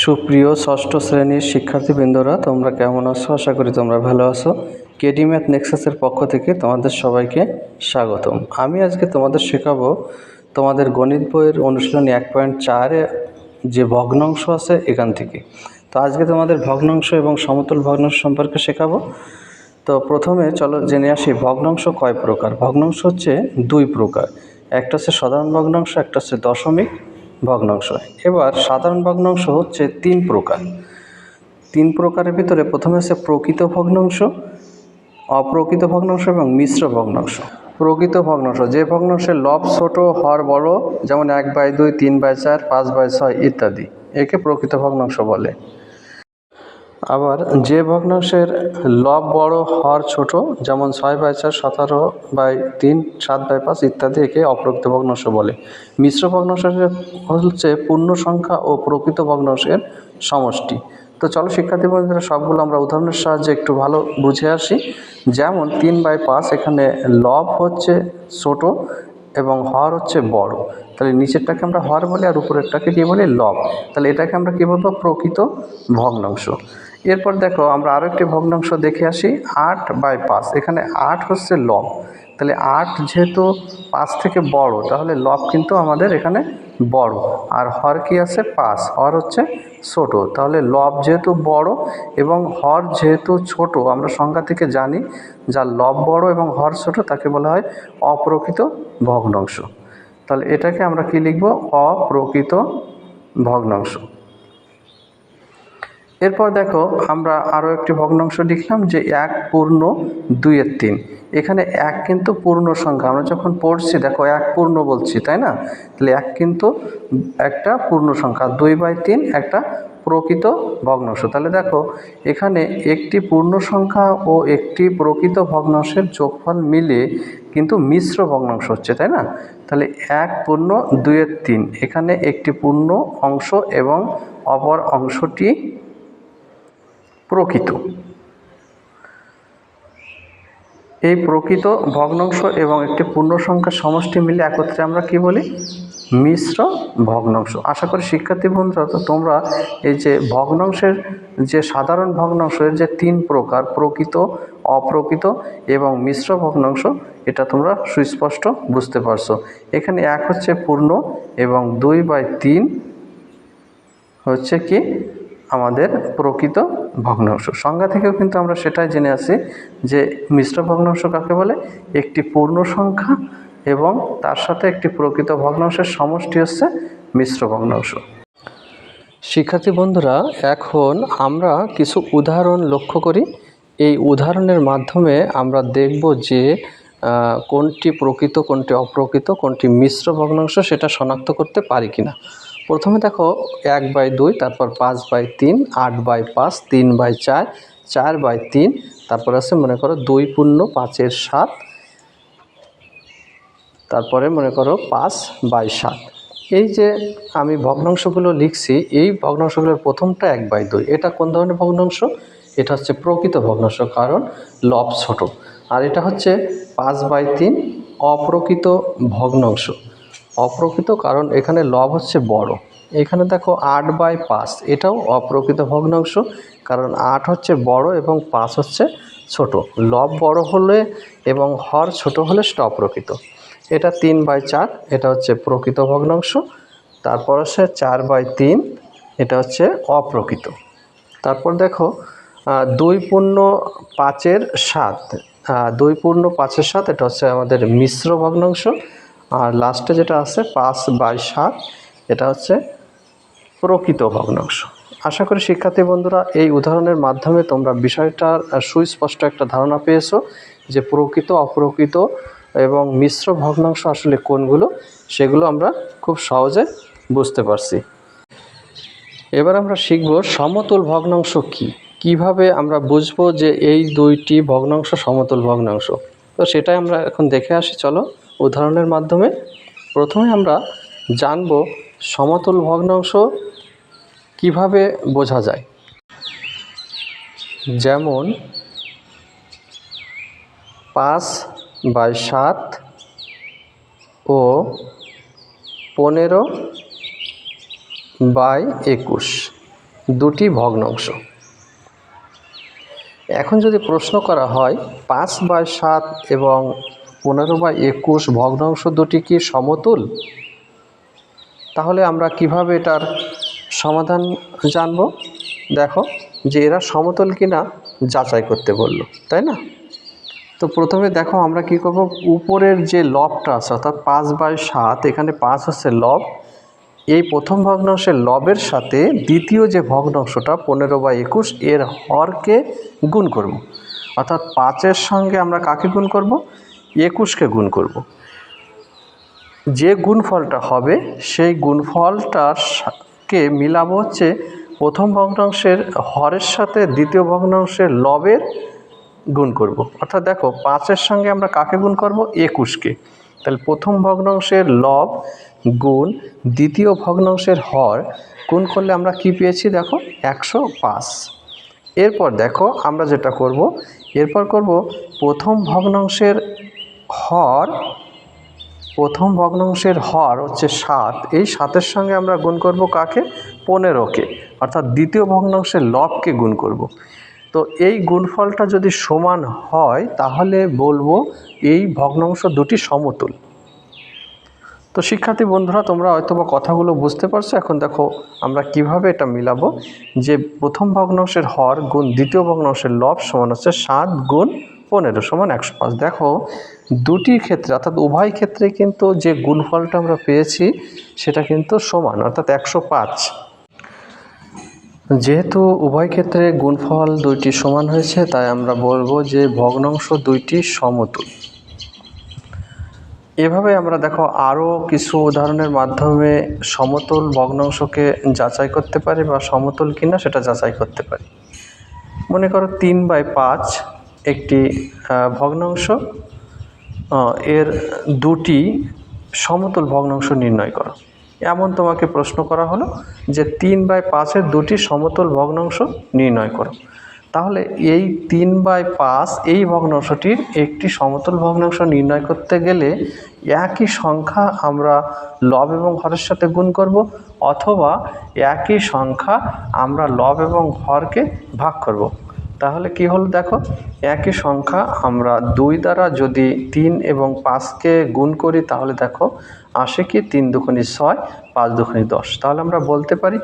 সুপ্রিয় ষষ্ঠ শ্রেণির শিক্ষার্থীবৃন্দরা, তোমরা কেমন আছো? আশা করি তোমরা ভালো আছো। কেডি ম্যাথ নেক্সাসের পক্ষ থেকে তোমাদের সবাইকে স্বাগতম। আমি আজকে তোমাদের শেখাবো তোমাদের গণিত বইয়ের অনুশীলনী এক পয়েন্ট চারে যে ভগ্নাংশ আছে এখান থেকে। তো আজকে তোমাদের ভগ্নাংশ এবং সমতল ভগ্নাংশ সম্পর্কে শেখাবো। তো প্রথমে চলো জেনে আসি ভগ্নাংশ কয় প্রকার। ভগ্নাংশ হচ্ছে দুই প্রকার। একটা হচ্ছে সাধারণ ভগ্নাংশ, একটা হচ্ছে দশমিক। ভগ্নাংশ। এবার সাধারণ ভগ্নাংশ হচ্ছে তিন প্রকার। তিন প্রকারের ভিতরে প্রথমে আছে প্রকৃত ভগ্নাংশ, অপ্রকৃত ভগ্নাংশ এবং মিশ্র ভগ্নাংশ। প্রকৃত ভগ্নাংশ, যে ভগ্নাংশের লব ছোট, হর বড়, যেমন এক বাই দুই, তিন বাই চার, পাঁচ বাই ছয় ইত্যাদি, একে প্রকৃত ভগ্নাংশ বলে। আবার যে ভগ্নাংশের লব বড় হর ছোট, যেমন ছয় বাই চার, সতেরো বাই তিন, সাত বাই পাঁচ ইত্যাদি একে অপ্রকৃত ভগ্নাংশ বলে। মিশ্র ভগ্নাংশ হচ্ছে পূর্ণ সংখ্যা ও প্রকৃত ভগ্নাংশের সমষ্টি। তো চলো শিক্ষার্থী বন্ধুরা, সবগুলো আমরা উদাহরণের সাহায্যে একটু ভালো বুঝে আসি। যেমন তিন বাই পাঁচ, এখানে লব হচ্ছে ছোট এবং হর হচ্ছে বড়। তাহলে নিচেরটাকে আমরা হর বলি আর উপরেরটাকে কী বলি? লব। তাহলে এটাকে আমরা কী বলব? প্রকৃত ভগ্নাংশ। এরপর দেখো, আমরা আরও একটি ভগ্নাংশ দেখে আসি, আট বাই পাঁচ। এখানে আট হচ্ছে লব। তাহলে আট যেহেতু পাঁচ থেকে বড়, তাহলে লব কিন্তু আমাদের এখানে বড়। আর হর কি আছে? পাঁচ। হর হচ্ছে ছোট। তাহলে লব যেহেতু বড় এবং হর যেহেতু ছোট, আমরা সংখ্যা থেকে জানি যার লব বড় এবং হর ছোট, তাকে বলা হয় অপ্রকৃত ভগ্নাংশ। তাহলে এটাকে আমরা কি লিখব? অপ্রকৃত ভগ্নাংশ। এরপর দেখো আমরা আরও একটি ভগ্নাংশ লিখলাম যে এক পূর্ণ দুইয়ের তিন। এখানে এক কিন্তু পূর্ণ সংখ্যা। আমরা যখন পড়ছি, দেখো এক পূর্ণ বলছি, তাই না? তাহলে এক কিন্তু একটা পূর্ণ সংখ্যা, দুই বাই তিন একটা প্রকৃত ভগ্নাংশ। তাহলে দেখো, এখানে একটি পূর্ণ সংখ্যা ও একটি প্রকৃত ভগ্নাংশের যোগফল মিলে কিন্তু মিশ্র ভগ্নাংশ হচ্ছে, তাই না? তাহলে এক পূর্ণ দুইয়ের তিন। এখানে একটি পূর্ণ অংশ এবং অপর অংশটি প্রকৃত। এই প্রকৃত ভগ্নাংশ এবং একটি পূর্ণ সংখ্যার সমষ্টি মিলে একত্রে আমরা কি বলি? মিশ্র ভগ্নাংশ। আশা করি শিক্ষার্থী বন্ধুরা, তো তোমরা এই যে ভগ্নাংশের যে সাধারণ ভগ্নাংশের যে তিন প্রকার, প্রকৃত, অপ্রকৃত এবং মিশ্র ভগ্নাংশ, এটা তোমরা সুস্পষ্ট বুঝতে পারছ। এখানে এক হচ্ছে পূর্ণ এবং দুই বাই তিন হচ্ছে কি? আমাদের প্রকৃত ভগ্নাংশ সংজ্ঞা থেকেও কিন্তু আমরা সেটাই জেনে আছি যে মিশ্র ভগ্নাংশ কাকে বলে? একটি পূর্ণ সংখ্যা এবং তার সাথে একটি প্রকৃত ভগ্নাংশের সমষ্টি হচ্ছে মিশ্র ভগ্নাংশ। শিক্ষার্থী বন্ধুরা, এখন আমরা কিছু উদাহরণ লক্ষ্য করি। এই উদাহরণের মাধ্যমে আমরা দেখব যে কোনটি প্রকৃত, কোনটি অপ্রকৃত, কোনটি মিশ্র ভগ্নাংশ সেটা শনাক্ত করতে পারি কিনা। প্রথমে দেখো এক বাই দুই, তারপর পাঁচ বাই তিন, আট বাই পাঁচ, তিন বাই চার চার বাই তিন, তারপর আছে মনে করো দুই পূর্ণ পাঁচের সাত, তারপরে মনে করো পাঁচ বাই সাত। এই যে আমি ভগ্নাংশগুলো লিখছি, এই ভগ্নাংশগুলোর প্রথমটা এক বাই দুই। এটা কোন ধরনের ভগ্নাংশ? এটা হচ্ছে প্রকৃত ভগ্নাংশ, কারণ লব ছোট। আর এটা হচ্ছে পাঁচ বাই তিন অপ্রকৃত ভগ্নাংশ। অপ্রকৃত কারণ এখানে লব হচ্ছে বড়। এখানে দেখো আট বাই পাঁচ, এটাও অপ্রকৃত ভগ্নাংশ, কারণ আট হচ্ছে বড় এবং পাঁচ হচ্ছে ছোট। লব বড় হলে এবং হর ছোট হলে সেটা অপ্রকৃত। এটা তিন বাই চার, এটা হচ্ছে প্রকৃত ভগ্নাংশ। তারপর হচ্ছে চার বাই তিন, এটা হচ্ছে অপ্রকৃত। তারপর দেখো দুই পূর্ণ পাঁচের সাত। দুই পূর্ণ পাঁচের সাত, এটা হচ্ছে আমাদের মিশ্র ভগ্নাংশ। আর লাস্টে যেটা আছে, পাঁচ বাই সাত, এটা হচ্ছে প্রকৃত ভগ্নাংশ। আশা করি শিক্ষার্থী বন্ধুরা, এই উদাহরণের মাধ্যমে তোমরা বিষয়টার সুস্পষ্ট একটা ধারণা পেয়েছ যে প্রকৃত, অপ্রকৃত এবং মিশ্র ভগ্নাংশ আসলে কোনগুলো, সেগুলো আমরা খুব সহজে বুঝতে পারছি। এবার আমরা শিখব সমতল ভগ্নাংশ কি? কীভাবে আমরা বুঝব যে এই দুইটি ভগ্নাংশ সমতল ভগ্নাংশ? তো সেটাই আমরা এখন দেখে আসি, চলো। উদাহরণের মাধ্যমে প্রথমে আমরা জানব সমতল ভগ্নাংশ কীভাবে বোঝা যায়। যেমন পাঁচ বাই সাত ও পনেরো বাই একুশ, দুটি ভগ্নাংশ। এখন যদি প্রশ্ন করা হয় পাঁচ বাই সাত এবং পনেরো বা একুশ ভগ্নাংশ দুটি কি সমতুল? তাহলে আমরা কীভাবে এটার সমাধান জানব? দেখো যে এরা সমতল কিনা যাচাই করতে বলল, তাই না? তো প্রথমে দেখো আমরা কি করব? উপরের যে লবটা আছে, অর্থাৎ পাঁচ বাই সাত, এখানে পাঁচ হচ্ছে লব। এই প্রথম ভগ্নাংশের লবের সাথে দ্বিতীয় যে ভগ্নাংশটা পনেরো বা একুশ, এর হরকে গুণ করব। অর্থাৎ পাঁচের সঙ্গে আমরা কাকে গুণ করব? একুশকে গুণ করব। যে গুণফলটা হবে, সেই গুণফলটার কে মিলাবো হচ্ছে প্রথম ভগ্নাংশের হরের সাথে দ্বিতীয় ভগ্নাংশের লবের গুণ করব। অর্থাৎ দেখো, পাঁচের সঙ্গে আমরা কাকে গুণ করব একুশকে তাহলে প্রথম ভগ্নাংশের লব গুণ দ্বিতীয় ভগ্নাংশের হর গুণ করলে আমরা কি পেয়েছি দেখো, একশো পাঁচ এরপর দেখো, আমরা যেটা করব, এরপর করব প্রথম ভগ্নাংশের হর, প্রথম ভগ্নাংশের হর হচ্ছে সাত। এই সাতের সঙ্গে আমরা গুণ করব কাকে? পনেরোকে। অর্থাৎ দ্বিতীয় ভগ্নাংশের লবকে গুণ করব। তো এই গুণফলটা যদি সমান হয়, তাহলে বলব এই ভগ্নাংশ দুটি সমতুল তো শিক্ষার্থী বন্ধুরা, তোমরা হয়তো বা কথাগুলো বুঝতে পারছ। এখন দেখো আমরা কীভাবে এটা মিলাবো। যে প্রথম ভগ্নাংশের হর গুণ দ্বিতীয় ভগ্নাংশের লব সমান হচ্ছে সাত গুণ পনেরো সমান একশো পাঁচ। দেখো, দুটি ক্ষেত্রে, অর্থাৎ উভয় ক্ষেত্রে কিন্তু যে গুণফলটা আমরা পেয়েছি, সেটা কিন্তু সমান, অর্থাৎ একশো পাঁচ। যেহেতু উভয় ক্ষেত্রে গুণফল দুইটি সমান হয়েছে, তাই আমরা বলব যে ভগ্নাংশ দুইটি সমতুল এভাবে আমরা দেখো আরও কিছু উদাহরণের মাধ্যমে সমতল ভগ্নাংশকে যাচাই করতে পারি বা সমতল কিনা সেটা যাচাই করতে পারি। মনে করো তিন বাই পাঁচ একটি ভগ্নাংশ এর দুটি সমতল ভগ্নাংশ নির্ণয় করো। এমন তোমাকে প্রশ্ন করা হলো যে তিন বাই পাঁচের দুটি সমতল ভগ্নাংশ নির্ণয় করো। তাহলে এই তিন বাই পাঁচ, এই ভগ্নাংশটির একটি সমতল ভগ্নাংশ নির্ণয় করতে গেলে একই সংখ্যা আমরা লব এবং হরের সাথে গুণ করব, অথবা একই সংখ্যা আমরা লব এবং হরকে ভাগ করব। তাহলে কি হলো দেখো, একই সংখ্যা আমরা দুই দ্বারা যদি তিন এবং পাঁচকে গুণ করি, তাহলে দেখো আসে কি তিন দুগুণি ছয়, পাঁচ দুগুণি দশ। তাহলে আমরা বলতে পারি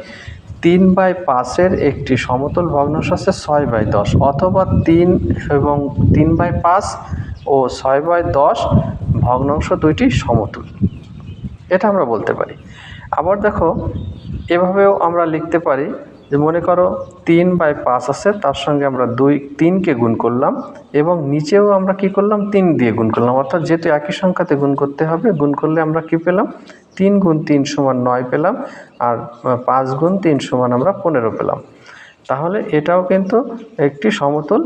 তিন বাই পাঁচের একটি সমতল ভগ্নাংশ আছে ছয় বাই দশ অথবা তিন এবং তিন বাই পাঁচ ও ছয় বাই দশ ভগ্নাংশ দুইটি সমতুল। এটা আমরা বলতে পারি। আবার দেখো, এভাবেও আমরা লিখতে পারি যে মনে করো তিন বাই পাঁচ আছে, তার সঙ্গে আমরা দুই, তিনকে গুণ করলাম এবং নিচেও আমরা কি করলাম? তিন দিয়ে গুণ করলাম। অর্থাৎ যেহেতু একই সংখ্যাতে গুণ করতে হবে, গুণ করলে আমরা কি পেলাম? তিন গুণ তিন সমান নয় পেলাম আর পাঁচ গুণ তিন সমান আমরা পনেরো পেলাম। তাহলে এটাও কিন্তু একটি সমতল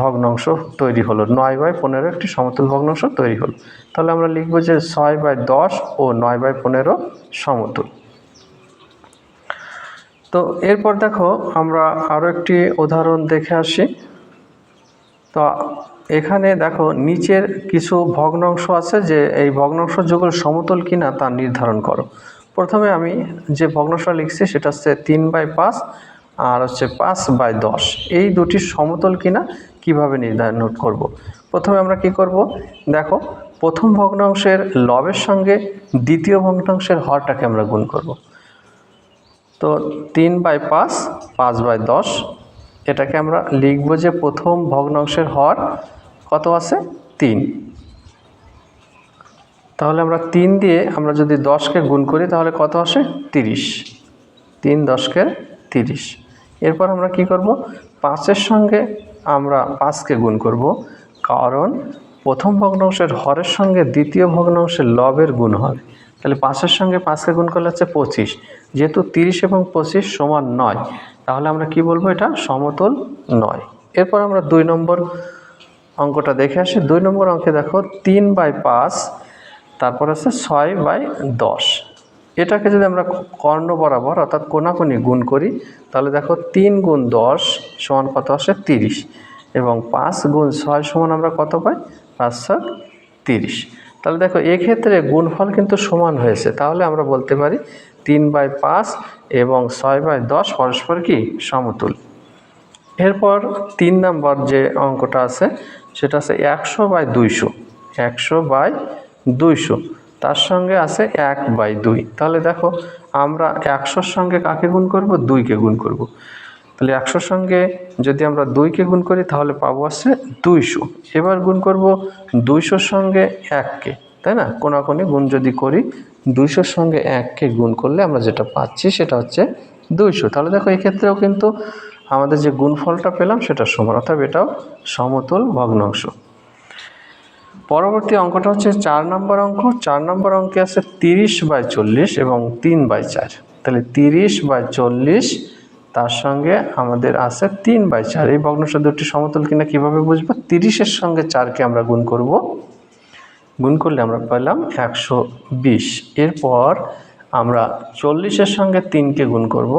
ভগ্নাংশ তৈরি হলো। নয় বাই পনেরো একটি সমতল ভগ্নাংশ তৈরি হলো। তাহলে আমরা লিখব যে ছয় বাই দশ ও নয় বাই পনেরো সমতুল। তো এরপর দেখো আমরা আরও একটি উদাহরণ দেখে আসি তো এখানে দেখো নিচের কিছু ভগ্নাংশ আছে যে এই ভগ্নাংশ যুগল সমতল কিনা তা নির্ধারণ করো প্রথমে আমি যে ভগ্নাংশটা লিখছি সেটা হচ্ছে তিন বাই পাঁচ আর হচ্ছে পাঁচ বাই দশ এই দুটি সমতল কিনা কীভাবে নির্ধারণ করব। প্রথমে আমরা কি করব দেখো প্রথম ভগ্নাংশের লবের সঙ্গে দ্বিতীয় ভগ্নাংশের হরটাকে আমরা গুণ করব। তো তিন বাই পাঁচ পাঁচ বাই দশ, এটাকে আমরা লিখব যে প্রথম ভগ্নাংশের হর কত আছে? তিন। তাহলে আমরা তিন দিয়ে আমরা যদি দশকে গুণ করি, তাহলে কত আসে? তিরিশ। তিন দশকে তিরিশ। এরপর আমরা কি করব? পাঁচের সঙ্গে আমরা পাঁচকে গুণ করব, কারণ প্রথম ভগ্নাংশের হরের সঙ্গে দ্বিতীয় ভগ্নাংশের লবের গুণ হবে। তাহলে পাঁচের সঙ্গে পাঁচকে গুণ করলে হচ্ছে পঁচিশ। যেহেতু তিরিশ এবং পঁচিশ সমান নয়, তাহলে আমরা কি বলব এটা? সমতল নয়। এরপর আমরা দুই নম্বর অঙ্কটা দেখে আসি। দুই নম্বর অঙ্কে দেখো, তিন বাই পাঁচ, তারপর আছে ছয় বাই দশ। এটাকে যদি আমরা কর্ণ বরাবর অর্থাৎ কোনাকুনি গুণ করি, তাহলে দেখো তিন গুণ দশ সমান কত আসে? তিরিশ। এবং পাঁচ গুণ ছয় সমান আমরা কত পাই? পাঁচ সাত তিরিশ। তাহলে দেখো, এক্ষেত্রে গুণফল কিন্তু সমান হয়েছে। তাহলে আমরা বলতে পারি তিন বাই পাঁচ এবং ছয় বাই দশ পরস্পর কি? সমতুল। এরপর তিন নাম্বার যে অঙ্কটা আছে, সেটা আছে একশো বাই দুইশো। একশো বাই দুইশো। তার সঙ্গে আছে এক বাই দুই। তাহলে দেখো, আমরা একশোর সঙ্গে কাকে গুণ করব? দুইকে গুণ করব। তাহলে একশোর সঙ্গে যদি আমরা দুইকে গুণ করি, তাহলে পাবো আছে দুইশো। এবার গুণ করব দুইশোর সঙ্গে এককে, তাই না? কোনাকুনি গুণ যদি করি, দুইশোর সঙ্গে এককে গুণ করলে আমরা যেটা পাচ্ছি সেটা হচ্ছে দুইশো। তাহলে দেখো এক্ষেত্রেও কিন্তু আমাদের যে গুণফলটা পেলাম সেটা সমান, অর্থাৎ এটাও সমতুল ভগ্নাংশ। পরবর্তী অঙ্কটা হচ্ছে চার নম্বর অঙ্ক। চার নম্বর অঙ্কে আছে তিরিশ বাই চল্লিশ এবং তিন বাই চার। তাহলে তিরিশ বাই চল্লিশ তার সঙ্গে আমাদের আছে তিন বাই চার। এই ভগ্নাংশ দুটি সমতুল কিনা কীভাবে বুঝব? তিরিশের সঙ্গে চারকে আমরা গুণ করব। গুণ করলে আমরা পেলাম একশো বিশ। এরপর আমরা চল্লিশের সঙ্গে তিনকে গুণ করব।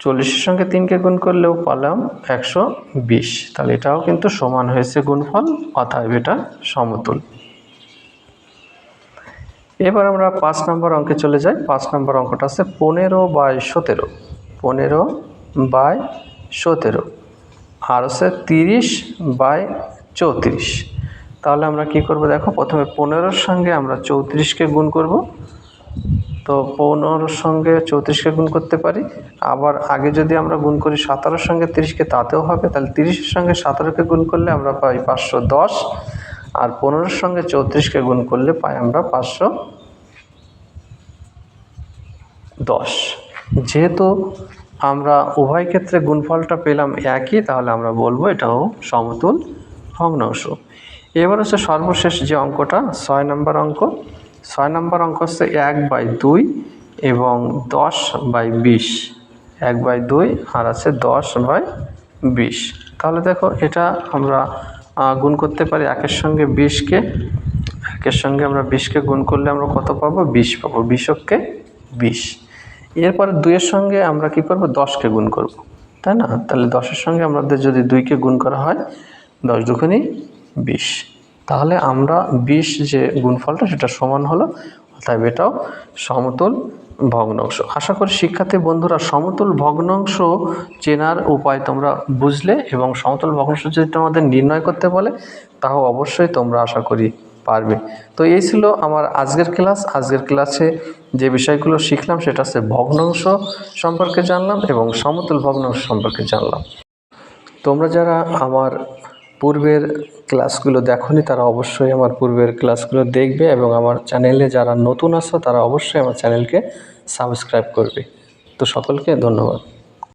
চল্লিশের সঙ্গে তিনকে গুণ করলেও পালাম একশো বিশ। তাহলে এটাও কিন্তু সমান হয়েছে গুণফল, অতএব এটা সমতুল। এবার আমরা পাঁচ নম্বর অঙ্কে চলে যাই। পাঁচ নম্বর অঙ্কটা আছে পনেরো বাই সতেরো। পনেরো বাই সতেরো। আর হচ্ছে তিরিশ বাই চৌত্রিশ। তাহলে আমরা কি করব দেখো, প্রথমে পনেরোর সঙ্গে আমরা চৌত্রিশকে গুণ করব। তো পনেরোর সঙ্গে চৌত্রিশকে গুণ করতে পারি। আবার আগে যদি আমরা গুণ করি সতেরোর সঙ্গে তিরিশকে, তাতেও হবে। তাহলে তিরিশের সঙ্গে সতেরোকে গুণ করলে আমরা পাই পাঁচশো দশ। আর পনেরোর সঙ্গে চৌত্রিশকে গুণ করলে পাই আমরা পাঁচশো দশ। যেহেতু আমরা উভয় ক্ষেত্রে গুণফলটা পেলাম একই, তাহলে আমরা বলব এটাও সমতুল ভগ্নাংশ। এবার হচ্ছে সর্বশেষ যে অঙ্কটা, ছয় নম্বর অঙ্ক। ছয় নম্বর অঙ্ক হচ্ছে এক বাই দুই এবং দশ বাই বিশ। এক বাই দুই, আর আছে দশ বাই বিশ। তাহলে দেখো, এটা আমরা গুণ করতে পারি একের সঙ্গে বিশকে। একের সঙ্গে আমরা বিশকে গুণ করলে আমরা কত পাবো? বিশ পাবো। বিশককে বিশ। এরপরে দুইয়ের সঙ্গে আমরা কি করব? দশকে গুণ করব। তাই না? তাহলে দশের সঙ্গে আমাদের যদি দুইকে গুণ করা হয়, দশ দুগুণই বিশ। তাহলে আমরা বিশ যে গুণফলটা, সেটা সমান হলো অর্থাৎ এটাও সমতুল ভগ্নাংশ। আশা করি শিক্ষার্থী বন্ধুরা, সমতুল ভগ্নাংশ চেনার উপায় তোমরা বুঝলে এবং সমতল ভগ্নাংশ যদি তোমাদের নির্ণয় করতে বলে, তাও অবশ্যই তোমরা আশা করি পারবে। তো এই ছিল আমার আজকের ক্লাস। আজকের ক্লাসে যে বিষয়গুলো শিখলাম, সেটা হচ্ছে ভগ্নাংশ সম্পর্কে জানলাম এবং সমতল ভগ্নাংশ সম্পর্কে জানলাম। তোমরা যারা আমার পূর্বের ক্লাসগুলো দেখোনি, তারা অবশ্যই আমার পূর্বের ক্লাসগুলো দেখবে এবং আমার চ্যানেলে যারা নতুন আসো তারা অবশ্যই আমার চ্যানেলকে সাবস্ক্রাইব করবে। তো সকলকে ধন্যবাদ।